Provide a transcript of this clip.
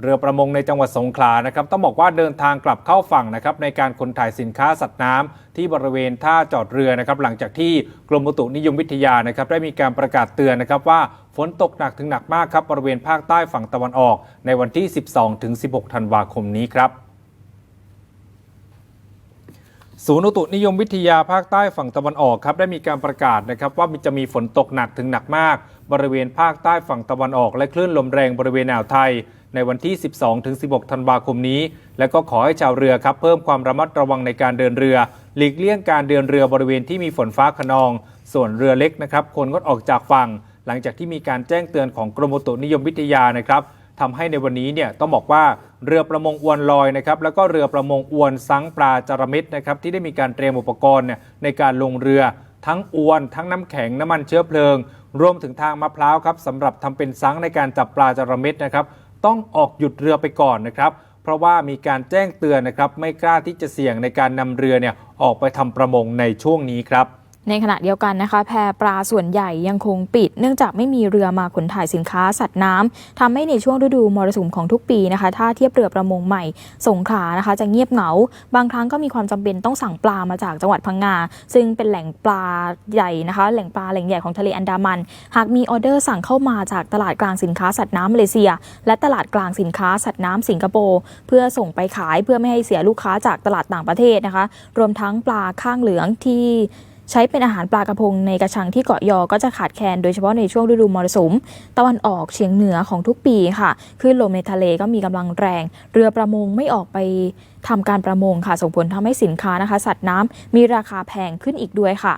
เรือประมงในจังหวัดสงขลานะครับต้องบอกว่าเดินทางกลับเข้าฝั่งนะครับในการขนถ่ายสินค้าสัตว์น้ำที่บริเวณท่าจอดเรือนะครับหลังจากที่กรมอุตุนิยมวิทยานะครับได้มีการประกาศเตือนนะครับว่าฝนตกหนักถึงหนักมากครับบริเวณภาคใต้ฝั่งตะวันออก ในวันที่ 12ถึง16 ธันวาคมนี้ครับ ศูนย์อุตุนิยมวิทยาภาคใต้ฝั่งตะวันออกครับได้มีการประกาศนะครับว่ามีจะมีฝนตกหนักถึงหนักมาก บริเวณภาคใต้ฝั่งตะวันออก และคลื่นลมแรงบริเวณอ่าวไทย ในวันที่ 12ถึง16 ธันวาคมนี้ และก็ขอให้ชาวเรือครับเพิ่มความระมัดระวังในการเดินเรือ หลีกเลี่ยงการเดินเรือบริเวณที่มีฝนฟ้าขนอง ส่วนเรือเล็กนะครับควรงดออกจากฝั่ง หลังจากที่มีการแจ้งเตือนของกรมอุตุนิยมวิทยานะครับ ทำให้ในวันนี้เนี่ยต้องบอกว่าเรือประมงอวนลอยนะครับแล้วก็เรือประมงอวนซังปลาจาระเม็ดนะครับที่ได้มีการเตรียมอุปกรณ์เนี่ยในการลงเรือทั้งอวน ทั้งน้ำแข็งน้ำมันเชื้อเพลิง รวมถึงทางมะพร้าวครับสำหรับทำเป็นซังในการจับปลาจาระเม็ดนะครับต้องออกหยุดเรือไปก่อนนะครับเพราะว่ามีการแจ้งเตือนนะครับ ไม่กล้าที่จะเสี่ยงในการนำเรือเนี่ยออกไปทำประมงในช่วงนี้ครับ ในขณะเดียวกันนะคะ แพปลาส่วนใหญ่ยังคงปิด เนื่องจากไม่มีเรือมาขนถ่ายสินค้าสัตว์น้ำทำให้ในช่วงฤดูมรสุมของทุกปีนะคะถ้าเทียบเรือประมงใหม่สงขลานะคะ จะเงียบเหงา บางครั้งก็มีความจำเป็นต้องสั่งปลามาจากจังหวัดพังงา ซึ่งเป็นแหล่งปลาใหญ่นะคะ แหล่งปลาแหล่งใหญ่ของทะเลอันดามัน หากมีออเดอร์สั่งเข้ามาจากตลาดกลางสินค้าสัตว์น้ำมาเลเซีย และตลาดกลางสินค้าสัตว์น้ำสิงคโปร์เพื่อส่งไปขายเพื่อไม่ให้เสียลูกค้าจากตลาดต่างประเทศนะคะ รวมทั้งปลาข้างเหลืองที่ ใช้เป็นอาหารปลากระพงในกระชังที่เกาะยอก็จะขาดแคลนโดยเฉพาะในช่วงฤดูมรสุม ตะวันออกเฉียงเหนือของทุกปีค่ะคลื่นลมในทะเลก็มีกำลังแรง เรือประมงไม่ออกไปทำการประมงค่ะส่งผลทำให้สินค้านะคะ สัตว์น้ำมีราคาแพงขึ้นอีกด้วยค่ะ